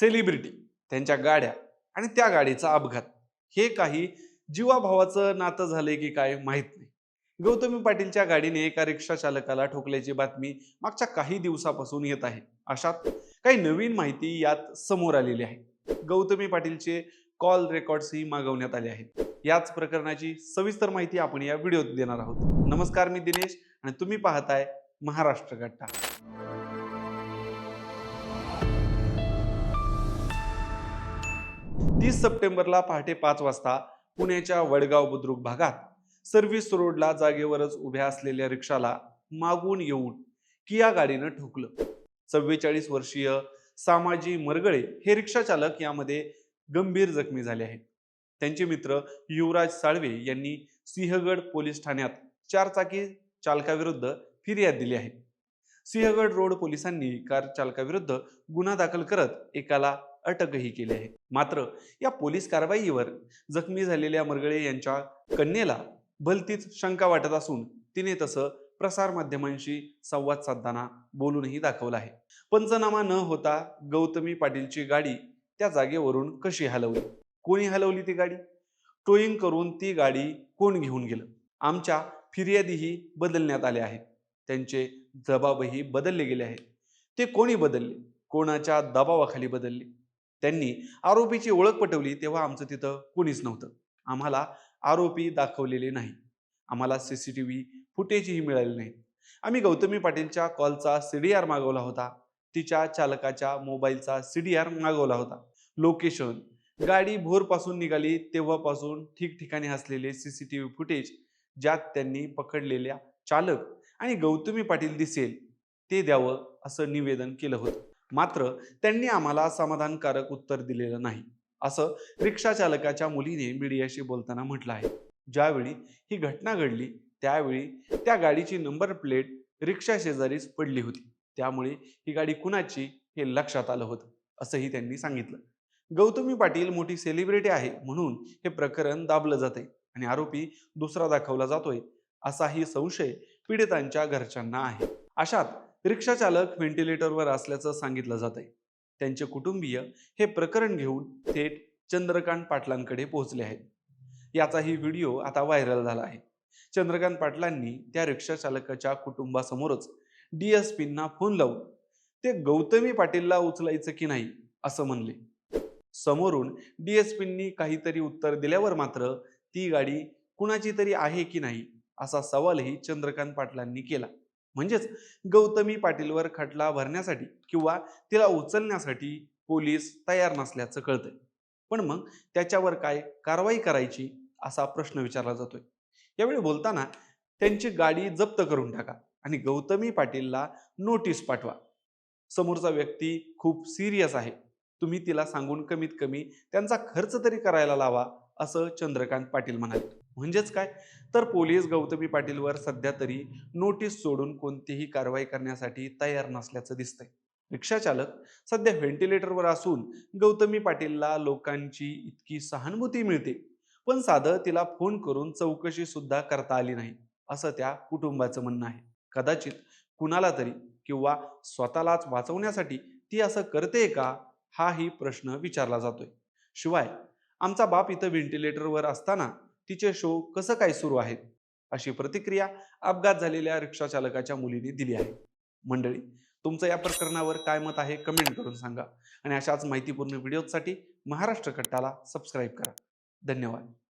Celebrity त्यांच्या गाड्या आणि त्या गाडीचा अपघात. हे काही जीवाभावाचं नातं झालंय की काय माहीत नाही. गौतमी पाटीलच्या गाडीने एका रिक्षा चालकाला ठोकल्याची बातमी मागच्या काही दिवसापासून येत आहे. अशात काही नवीन माहिती यात समोर आलेली आहे. गौतमी पाटीलचे कॉल रेकॉर्ड्सही मागवण्यात आले आहेत. याच प्रकरणाची सविस्तर माहिती आपण या व्हिडिओत देणार आहोत. नमस्कार मी दिनेश आणि तुम्ही पाहताय महाराष्ट्र गट्टा तीस सप्टेंबरला पहाटे पाच वाजता पुण्याच्या वडगाव बुद्रुक भागात सर्व्हिस रोडला जागेवरच उभ्या असलेल्या रिक्षाला मागून येऊन किया गाडीनं ठोकलं. चव्वेचाळीस वर्षीय सामाजी मरगळे हे रिक्षाचालक यामध्ये गंभीर जखमी झाले आहेत. त्यांचे मित्र युवराज साळवे यांनी सिंहगड पोलीस ठाण्यात चारचाकी चालकाविरुद्ध फिर्याद दिली आहे. सिंहगड रोड पोलिसांनी कार चालकाविरुद्ध गुन्हा दाखल करत एकाला अटकही केली आहे. मात्र या पोलीस कारवाईवर जखमी झालेल्या मरगळे यांच्या कन्येला भलतीच शंका वाटत असून तिने तसं प्रसारमाध्यमांशी संवाद साधताना बोलूनही दाखवलं आहे. पंचनामा न होता गौतमी पाटीलची गाडी त्या जागेवरून कशी हलवली? कोणी हलवली ती गाडी? टोईंग करून ती गाडी कोण घेऊन गेलं? आमच्या फिर्यादीही बदलण्यात आल्या आहेत. त्यांचे जबाबही बदलले गेले आहेत. ते कोणी बदलले? कोणाच्या दबावाखाली बदलले? त्यांनी आरोपीची ओळख पटवली तेव्हा आमचं तिथं कोणीच नव्हतं. आम्हाला आरोपी दाखवलेले नाही आम्हाला सी सी टी व्ही फुटेजही मिळाले नाही. आम्ही गौतमी पाटीलच्या कॉलचा सी डी आर मागवला होता. तिच्या चालकाच्या मोबाईलचा सी डी आर मागवला होता. लोकेशन गाडी भोरपासून निघाली तेव्हापासून ठिकठिकाणी असलेले C C T V footage ज्यात त्यांनी पकडलेल्या चालक आणि गौतमी पाटील दिसेल ते द्यावं असं निवेदन केलं होतं. मात्र त्यांनी आम्हाला समाधानकारक उत्तर दिलेलं नाही असं रिक्षा चालकाच्या मुलीने मीडियाशी बोलताना म्हटलं आहे. ज्यावेळी ही घटना घडली त्यावेळी त्या गाडीची नंबर प्लेट रिक्षा शेजारीच पडली होती. त्यामुळे ही गाडी कुणाची हे लक्षात आलं होतं असंही त्यांनी सांगितलं. गौतमी पाटील मोठी सेलिब्रिटी आहे म्हणून हे प्रकरण दाबलं जाते आणि आरोपी दुसरा दाखवला जातोय असाही संशय पीडितांच्या घरच्यांना आहे. अशात रिक्षाचालक व्हेंटिलेटरवर असल्याचं सांगितलं जात आहे त्यांचे कुटुंबीय हे प्रकरण घेऊन थेट चंद्रकांत पाटलांकडे पोहोचले आहेत. याचाही व्हिडिओ आता व्हायरल झाला आहे. चंद्रकांत पाटलांनी त्या रिक्षाचालकाच्या कुटुंबासमोरच डी एस पींना फोन लावून ते गौतमी पाटीलला उचलायचं की नाही? असं म्हणले. समोरून डी एस पींनी काहीतरी उत्तर दिल्यावर मात्र ती गाडी कुणाची तरी आहे की नाही असा सवालही चंद्रकांत पाटलांनी केला. म्हणजेच गौतमी पाटीलवर खटला भरण्यासाठी किंवा तिला उचलण्यासाठी पोलीस तयार नसल्याचं कळतंय. पण मग त्याच्यावर काय कारवाई करायची असा प्रश्न विचारला जातोय. यावेळी बोलताना त्यांची गाडी जप्त करून टाका आणि गौतमी पाटीलला नोटीस पाठवा. समोरचा व्यक्ती खूप सिरियस आहे. तुम्ही तिला सांगून कमीत कमी त्यांचा खर्च तरी करायला लावा असं चंद्रकांत पाटील म्हणाले. म्हणजेच काय? तर पोलीस गौतमी पाटीलवर सध्या तरी नोटीस सोडून कोणतीही कारवाई करण्यासाठी तयार नसल्याचं दिसतंय. रिक्षा चालक सध्या व्हेंटिलेटरवर असून गौतमी पाटीलला लोकांची इतकी सहानुभूती मिळते पण साधं तिला फोन करून चौकशी सुद्धा करता आली नाही असं त्या कुटुंबाचं म्हणणं आहे. कदाचित कुणाला तरी किंवा स्वतःलाच वाचवण्यासाठी ती असं करते का हाही प्रश्न विचारला जातोय. शिवाय आमचा बाप इथं व्हेंटिलेटरवर असताना तिचे शो कसं काय सुरू आहेत अशी प्रतिक्रिया अपघात झालेल्या रिक्षा चालकाच्या मुलीने दिली आहे. मंडळी तुमचं या प्रकरणावर काय मत आहे कमेंट करून सांगा आणि अशाच माहितीपूर्ण व्हिडिओसाठी महाराष्ट्र कट्टाला सबस्क्राईब करा. धन्यवाद.